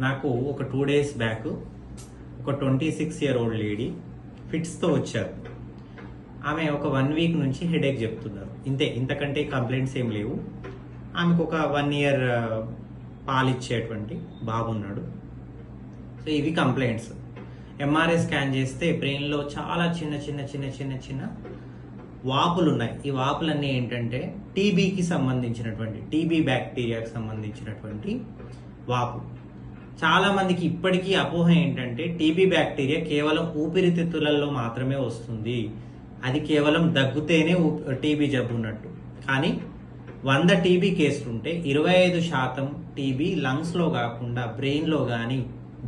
నాకు ఒక two days back ఒక twenty six year old lady ఫిట్స్తో వచ్చారు. ఆమె ఒక వన్ వీక్ నుంచి హెడేక్ చెప్తున్నారు. ఇంతే ఇంతకంటే కంప్లైంట్స్ ఏం లేవు. ఆమెకు ఒక వన్ ఇయర్ పాలిచ్చేటువంటి బాబున్నాడు సో ఇవి కంప్లైంట్స్ ఎంఆర్ఐ స్కాన్ చేస్తే బ్రెయిన్లో చాలా చిన్న చిన్న చిన్న చిన్న చిన్న వాపులు ఉన్నాయి. ఈ వాపులన్నీ ఏంటంటే టీబీకి సంబంధించినటువంటి టీబీ బ్యాక్టీరియాకి సంబంధించినటువంటి వాపు. చాలా మందికి ఇప్పటికీ అపోహ ఏంటంటే టీబీ బ్యాక్టీరియా కేవలం ఊపిరితిత్తులలో మాత్రమే వస్తుంది. అది కేవలం దగ్గుతేనే టీబీ జబ్బు ఉన్నట్టు. కానీ వంద టీబీ కేసులు ఉంటే ఇరవై ఐదు శాతం టీబీ లంగ్స్లో కాకుండా బ్రెయిన్లో కానీ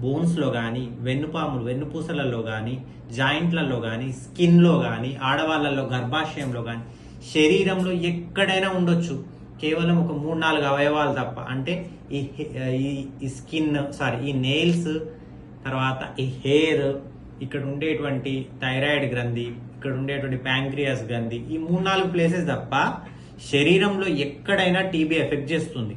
బోన్స్లో కానీ వెన్నుపాములు వెన్నుపూసలలో కానీ జాయింట్లలో కానీ స్కిన్లో కానీ ఆడవాళ్ళలో గర్భాశయంలో కానీ శరీరంలో ఎక్కడైనా ఉండొచ్చు. కేవలం ఒక మూడు నాలుగు అవయవాలు తప్ప అంటే ఈ ఈ- ఈ స్కిన్ సారీ ఈ నెయిల్స్ తర్వాత ఈ హెయిర్ ఇక్కడ ఉండేటువంటి థైరాయిడ్ గ్రంథి ఇక్కడ ఉండేటువంటి ప్యాంక్రియాస్ గ్రంథి ఈ మూడు నాలుగు ప్లేసెస్ తప్ప శరీరంలో ఎక్కడైనా టీబీ ఎఫెక్ట్ చేస్తుంది.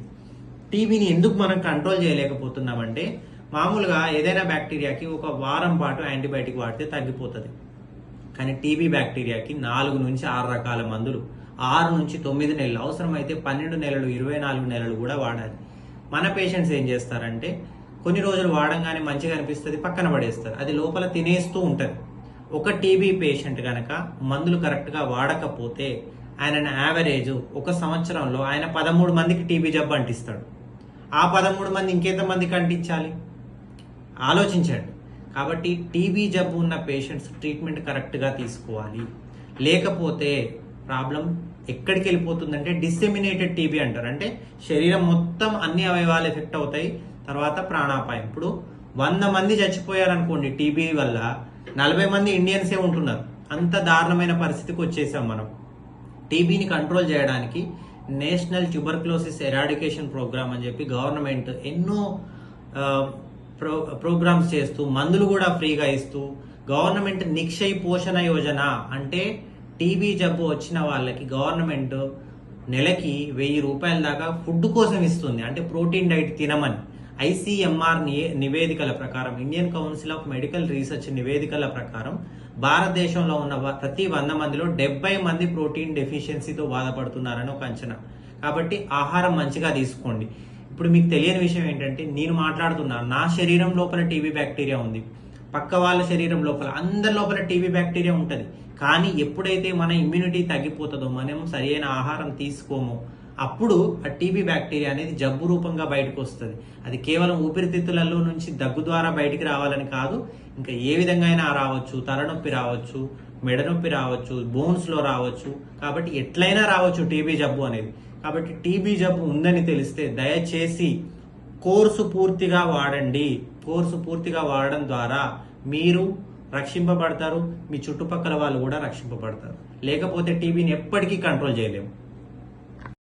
టీబీని ఎందుకు మనం కంట్రోల్ చేయలేకపోతున్నామంటే మామూలుగా ఏదైనా బ్యాక్టీరియాకి ఒక వారం పాటు యాంటీబయాటిక్ వాడితే తగ్గిపోతుంది. కానీ టీబీ బ్యాక్టీరియాకి నాలుగు నుంచి ఆరు రకాల మందులు ఆరు నుంచి తొమ్మిది నెలలు అవసరమైతే పన్నెండు నెలలు ఇరవై నాలుగు నెలలు కూడా వాడాలి. మన పేషెంట్స్ ఏం చేస్తారంటే కొన్ని రోజులు వాడంగానే మంచిగా అనిపిస్తుంది పక్కన పడేస్తారు. అది లోపల తినేస్తూ ఉంటుంది ఒక టీబీ పేషెంట్ కనుక మందులు కరెక్ట్గా వాడకపోతే ఆయన యావరేజ్ ఒక సంవత్సరంలో ఆయన పదమూడు మందికి టీబీ జబ్బు అంటిస్తాడు. ఆ పదమూడు మంది ఇంకెంత మందికి అంటించాలి? ఆలోచించండి. కాబట్టి టీబీ జబ్బు ఉన్న పేషెంట్స్ ట్రీట్మెంట్ కరెక్ట్గా తీసుకోవాలి. లేకపోతే ప్రాబ్లం ఎక్కడికి వెళ్ళిపోతుందంటే డిసెమినేటెడ్ టీబీ అంటారు. అంటే శరీరం మొత్తం అన్ని అవయవాలు ఎఫెక్ట్ అవుతాయి తర్వాత ప్రాణాపాయం. ఇప్పుడు వంద మంది చచ్చిపోయారనుకోండి టీబీ వల్ల నలభై మంది ఇండియన్సే ఉంటున్నారు. అంత దారుణమైన పరిస్థితికి వచ్చేసాం మనం. టీబీని కంట్రోల్ చేయడానికి నేషనల్ ట్యూబర్క్లోసిస్ ఎరాడికేషన్ ప్రోగ్రామ్ అని చెప్పి గవర్నమెంట్ ఎన్నో ప్రో ప్రోగ్రామ్స్ చేస్తూ మందులు కూడా ఫ్రీగా ఇస్తూ గవర్నమెంట్ నిక్షయ్ పోషణ యోజన అంటే టీబీ జబ్బు వచ్చిన వాళ్ళకి గవర్నమెంట్ నెలకి వెయ్యి రూపాయల దాకా ఫుడ్ కోసం ఇస్తుంది. అంటే ప్రోటీన్ డైట్ తినమని. ఐసీఎంఆర్ నివేదికల ప్రకారం Indian council of medical research నివేదికల ప్రకారం భారతదేశంలో ఉన్న ప్రతి వంద మందిలో డెబ్బై మంది ప్రోటీన్ డెఫిషియన్సీతో బాధపడుతున్నారని ఒక అంచనా. కాబట్టి ఆహారం మంచిగా తీసుకోండి. ఇప్పుడు మీకు తెలియని విషయం ఏంటంటే నేను మాట్లాడుతున్నా నా శరీరం లోపల టీబీ బ్యాక్టీరియా ఉంది. పక్క వాళ్ళ శరీరం లోపల అందరి లోపల టీబీ బ్యాక్టీరియా ఉంటుంది. కానీ ఎప్పుడైతే మన ఇమ్యూనిటీ తగ్గిపోతుందో మనం సరైన ఆహారం తీసుకోమో అప్పుడు ఆ టీబీ బ్యాక్టీరియా అనేది జబ్బు రూపంగా బయటకు వస్తుంది. అది కేవలం ఊపిరితిత్తులలో నుంచి దగ్గు ద్వారా బయటికి రావాలని కాదు ఇంకా ఏ విధంగా అయినా రావచ్చు. తలనొప్పి రావచ్చు మెడ నొప్పి రావచ్చు బోన్స్లో రావచ్చు. కాబట్టి ఎట్లయినా రావచ్చు టీబీ జబ్బు అనేది. కాబట్టి టీబీ జబ్బు ఉందని తెలిస్తే దయచేసి కోర్సు పూర్తిగా వాడండి. కోర్సు పూర్తిగా వాడడం ద్వారా మీరు రక్షింపబడతారు మీ చుట్టుపక్కల వాళ్ళు కూడా రక్షింపబడతారు. లేకపోతే టీబీని ఎప్పటికీ కంట్రోల్ చేయలేము.